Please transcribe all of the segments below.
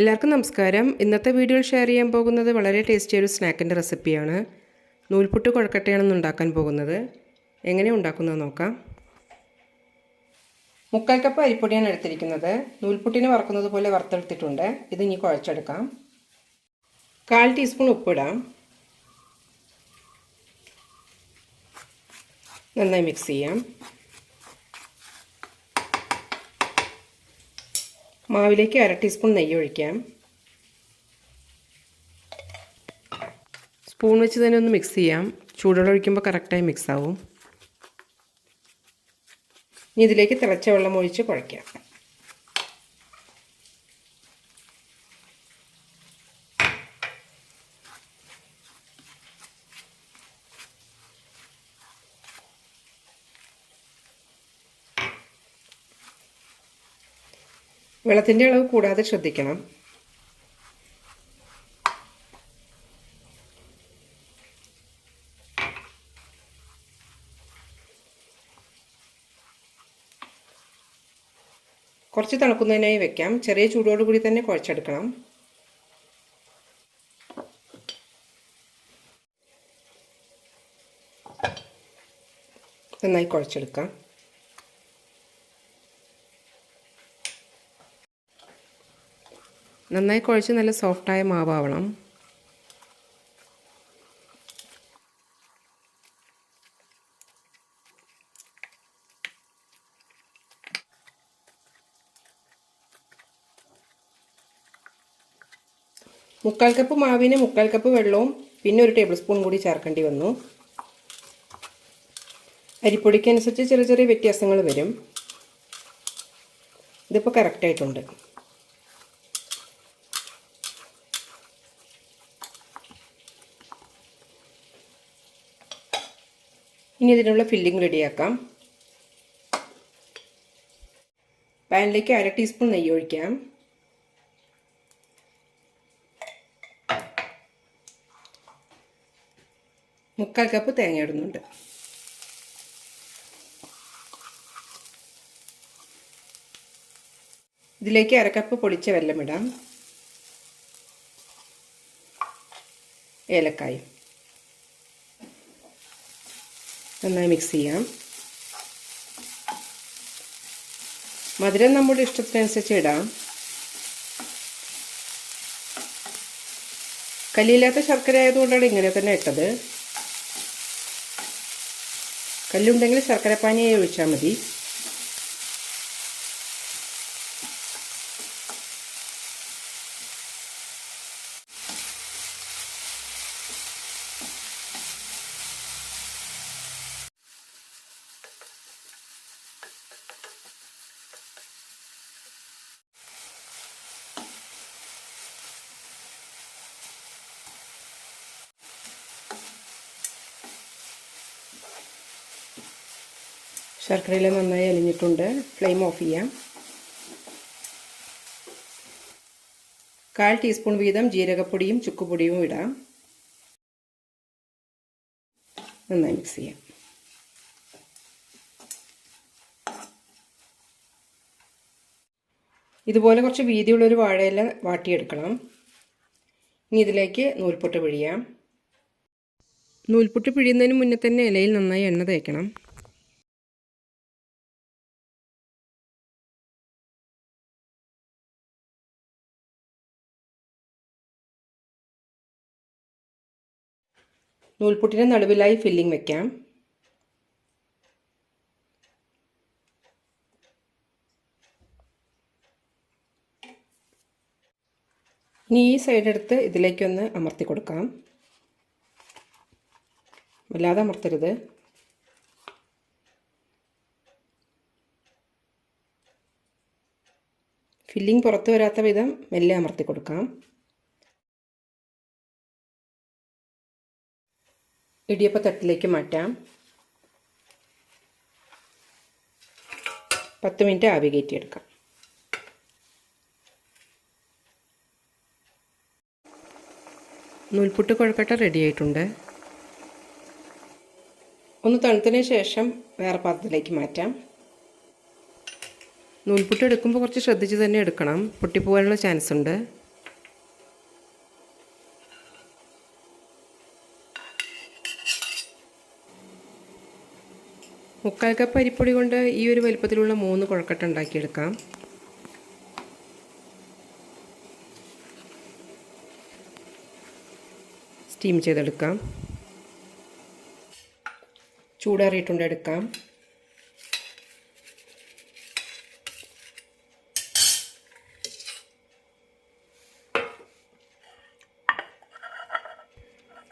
എല്ലാവർക്കും നമസ്കാരം. ഇന്നത്തെ വീഡിയോയിൽ ഷെയർ ചെയ്യാൻ പോകുന്നത് വളരെ ടേസ്റ്റി ഒരു സ്നാക്കിന്റെ റെസിപ്പിയാണ് നൂൽപുട്ട് കുഴക്കട്ടയാണ് ഇന്ന് ഉണ്ടാക്കാൻ പോകുന്നത്. എങ്ങനെ ഉണ്ടാക്കുന്നത് നോക്കാം. മുക്കാൽ കപ്പ് അരിപ്പൊടിയാണ് എടുത്തിരിക്കുന്നത്. നൂൽപുട്ടിന് വറക്കുന്നത് പോലെ വറുത്തെടുത്തിട്ടുണ്ട്. ഇത് ഇനി കുഴച്ചെടുക്കാം. കാൽ ടീസ്പൂൺ ഉപ്പിടാം. നന്നായി മിക്സ് ചെയ്യാം. മാവിലേക്ക് അര ടീസ്പൂൺ നെയ്യ് ഒഴിക്കാം. സ്പൂൺ വെച്ച് തന്നെ ഒന്ന് മിക്സ് ചെയ്യാം. ചൂടുവെള്ളം ഒഴിക്കുമ്പോൾ കറക്റ്റായി മിക്സ് ആവും. ഇനി ഇതിലേക്ക് തിളച്ച വെള്ളം ഒഴിച്ച് കുഴയ്ക്കാം. വെള്ളത്തിന്റെ അളവ് കൂടാതെ ശ്രദ്ധിക്കണം. കുറച്ച് തണുക്കുന്നതിനായി വെക്കാം. ചെറിയ ചൂടോടുകൂടി തന്നെ കുഴച്ചെടുക്കണം. നന്നായി കുഴച്ചെടുക്കാം. നന്നായി കുഴച്ച് നല്ല സോഫ്റ്റായ മാവാവണം. മുക്കാൽ കപ്പ് മാവിന് മുക്കാൽ കപ്പ് വെള്ളവും പിന്നെ ഒരു ടേബിൾ സ്പൂൺ കൂടി ചേർക്കേണ്ടി വന്നു. അരിപ്പൊടിക്കനുസരിച്ച് ചെറിയ ചെറിയ വ്യത്യാസങ്ങൾ വരും. ഇതിപ്പോൾ കറക്റ്റായിട്ടുണ്ട് ഇനി ഇതിനുള്ള ഫില്ലിംഗ് റെഡിയാക്കാം. പാനിലേക്ക് അര ടീസ്പൂൺ നെയ്യ് ഒഴിക്കാം. മുക്കാൽ കപ്പ് തേങ്ങ ഇടുന്നുണ്ട്. ഇതിലേക്ക് അരക്കപ്പ് പൊളിച്ച വെല്ലമിടാം ഇടാം. ഏലക്കായും. നന്നായി മിക്സ് ചെയ്യാം. മധുരം നമ്മുടെ ഇഷ്ടത്തിനനുസരിച്ച് ഇടാം. കല്ലില്ലാത്ത ശർക്കര ആയതുകൊണ്ടാണ് ഇങ്ങനെ തന്നെ ഇട്ടത്. കല്ലുണ്ടെങ്കിൽ ശർക്കരപ്പാനിയായി ഒഴിച്ചാൽ മതി. ശർക്കരയിൽ നന്നായി അലിഞ്ഞിട്ടുണ്ട്. ഫ്ലെയിം ഓഫ് ചെയ്യാം. കാൽ ടീസ്പൂൺ വീതം ജീരകപ്പൊടിയും ചുക്കുപൊടിയും ഇടാം. നന്നായി മിക്സ് ചെയ്യാം. ഇതുപോലെ കുറച്ച് വീതിയുള്ളൊരു വാഴയില വാട്ടിയെടുക്കണം. ഇനി ഇതിലേക്ക് നൂൽപുട്ട് പിഴിയാം. നൂൽപുട്ട് പിഴിയുന്നതിന് മുന്നേ തന്നെ ഇലയിൽ നന്നായി എണ്ണ തേക്കണം. നൂൽപുട്ടിന് നടുവിലായി ഫില്ലിംഗ് വെക്കാം. ഇനി ഈ സൈഡ് എടുത്ത് ഇതിലേക്കൊന്ന് അമർത്തി കൊടുക്കാം. വല്ലാതെ അമർത്തരുത്. ഫില്ലിംഗ് പുറത്തു വരാത്ത വിധം മെല്ലെ അമർത്തി കൊടുക്കാം. ഇടിയപ്പ തട്ടിലേക്ക് മാറ്റാം. പത്ത് മിനിറ്റ് ആവി കയറ്റിയെടുക്കാം. നൂൽപുട്ട് കുഴക്കട്ട റെഡി ആയിട്ടുണ്ട്. ഒന്ന് തണുത്തതിന് ശേഷം വേറെ പാത്രത്തിലേക്ക് മാറ്റാം. നൂൽപുട്ട് എടുക്കുമ്പോൾ കുറച്ച് ശ്രദ്ധിച്ച് തന്നെ എടുക്കണം. പൊട്ടിപ്പോകാനുള്ള ചാൻസ് ഉണ്ട്. മുക്കാൽ കപ്പ് അരിപ്പൊടി കൊണ്ട് ഈ ഒരു വലിപ്പത്തിലുള്ള മൂന്ന് കുഴക്കട്ട ഉണ്ടാക്കിയെടുക്കാം. സ്റ്റീം ചെയ്തെടുക്കാം. ചൂടാറിയിട്ടുണ്ട് എടുക്കാം.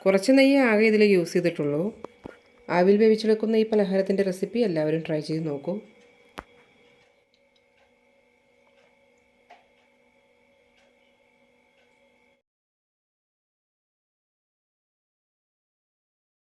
കുറച്ച് നെയ്യ് ആകെ ഇതിൽ യൂസ് ചെയ്തിട്ടുള്ളൂ. ആവിൽ വേവിച്ചെടുക്കുന്ന ഈ പലഹാരത്തിന്റെ റെസിപ്പി എല്ലാവരും ട്രൈ ചെയ്ത് നോക്കൂ.